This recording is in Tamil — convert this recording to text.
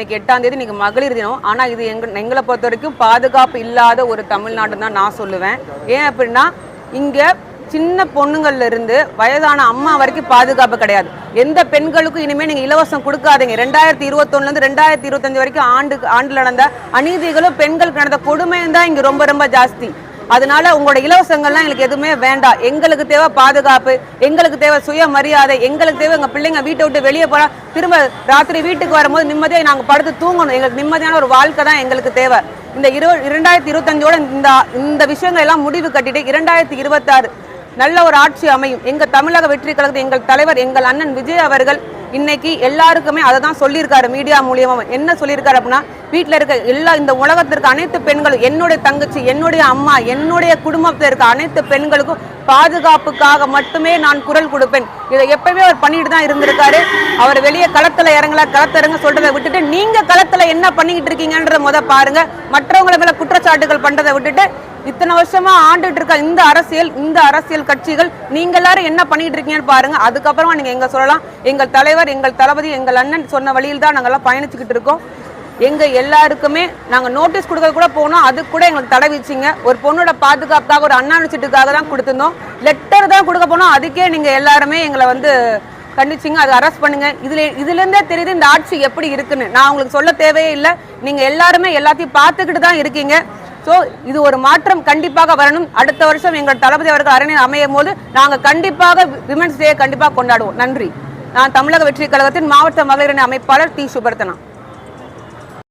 இன்னைக்கு எட்டாம் தேதி இன்னைக்கு மகளிர் தினம். ஆனா இது எங்க எங்களை பொறுத்த வரைக்கும் பாதுகாப்பு இல்லாத ஒரு தமிழ்நாடு தான் நான் சொல்லுவேன். ஏன் அப்படின்னா இங்க சின்ன பொண்ணுங்கள்ல இருந்து வயதான அம்மா வரைக்கும் பாதுகாப்பு கிடையாது. எந்த பெண்களுக்கும் இனிமே நீங்க இலவசம் கொடுக்காதீங்க. ரெண்டாயிரத்தி இருபத்தொன்னுல இருந்து ரெண்டாயிரத்தி இருபத்தஞ்சு வரைக்கும் ஆண்டு ஆண்டுல நடந்த அநீதிகளும் பெண்களுக்கு நடந்த கொடுமையும் தான் இங்க ரொம்ப ரொம்ப ஜாஸ்தி. அதனால உங்களோட இலவசங்கள்லாம் எங்களுக்கு எதுவுமே வேண்டாம். எங்களுக்கு தேவை பாதுகாப்பு எங்களுக்கு தேவை சுயமரியாதை எங்களுக்கு தேவை எங்க பிள்ளைங்க வீட்டை விட்டு வெளியே போனா திரும்ப ராத்திரி வீட்டுக்கு வரும்போது நிம்மதியாக நாங்கள் படுத்து தூங்கணும். எங்களுக்கு நிம்மதியான ஒரு வாழ்க்கை தான் எங்களுக்கு தேவை. இந்த இரு இரண்டாயிரத்தி இருபத்தஞ்சோட இந்த இந்த விஷயங்கள் எல்லாம் முடிவு கட்டிட்டு இரண்டாயிரத்தி இருபத்தாறு நல்ல ஒரு ஆட்சி அமையும். எங்க தமிழக வெற்றி கழகத்தில் எங்கள் தலைவர் எங்கள் அண்ணன் விஜய் அவர்கள் இன்னைக்கு எல்லாருக்குமே அதை தான் சொல்லியிருக்காரு மீடியா மூலியமா என்ன சொல்லியிருக்காரு அப்படின்னா வீட்டில் இருக்க எல்லா இந்த உலகத்திற்கு அனைத்து பெண்களும் என்னுடைய தங்கச்சி என்னுடைய அம்மா என்னுடைய குடும்பத்தில் இருக்க அனைத்து பெண்களுக்கும் பாதுகாப்புக்காக மட்டுமே நான் குரல் கொடுப்பேன். இதை எப்பவுமே அவர் பண்ணிட்டு தான் இருந்திருக்காரு. அவர் வெளியே களத்தில் இறங்கல களத்தில் இறங்க சொல்றதை விட்டுட்டு நீங்க களத்தில் என்ன பண்ணிக்கிட்டு இருக்கீங்கன்றத முத பாருங்க. மற்றவங்கள மேல குற்றச்சாட்டுகள் பண்றதை விட்டுட்டு இத்தனை வருஷமா ஆண்டுட்டு இருக்க இந்த அரசியல் இந்த அரசியல் கட்சிகள் நீங்க எல்லாரும் என்ன பண்ணிட்டு இருக்கீங்கன்னு பாருங்க. அதுக்கப்புறமா நீங்க எங்க சொல்லலாம் எங்கள் தலைவர் எங்கள் தளபதி எங்கள் அண்ணன் சொன்ன வழியில் தான் நாங்கெல்லாம் பயணிச்சுக்கிட்டு இருக்கோம். எங்க எல்லாருக்குமே நாங்க நோட்டீஸ் கொடுக்க கூட போனோம். அதுக்கு கூட எங்களுக்கு தடை வச்சிங்க ஒரு பொண்ணோட பாதுகாப்புக்காக ஒரு அண்ணாணிச்சிட்டுக்காக தான் கொடுத்துருந்தோம். லெட்டர் தான் கொடுக்க போனோம். அதுக்கே நீங்க எல்லாருமே எங்களை வந்து கண்டிச்சிங்க. அதை அரெஸ்ட் பண்ணுங்க. இதுல இதுலேருந்தே தெரியுது இந்த ஆட்சி எப்படி இருக்குன்னு. நான் உங்களுக்கு சொல்ல தேவையே இல்லை. நீங்க எல்லாருமே எல்லாத்தையும் பார்த்துக்கிட்டு தான் இருக்கீங்க. ஸோ இது ஒரு மாற்றம் கண்டிப்பாக வரணும். அடுத்த வருஷம் எங்கள் தளபதி அவர்கள் அரணை அமையும் போது நாங்கள் கண்டிப்பாக விமன்ஸ் டே கண்டிப்பாக கொண்டாடுவோம். நன்றி. நான் தமிழக வெற்றி கழகத்தின் மாவட்ட மகளிரணி அமைப்பாளர் டி. சுபர்த்தனா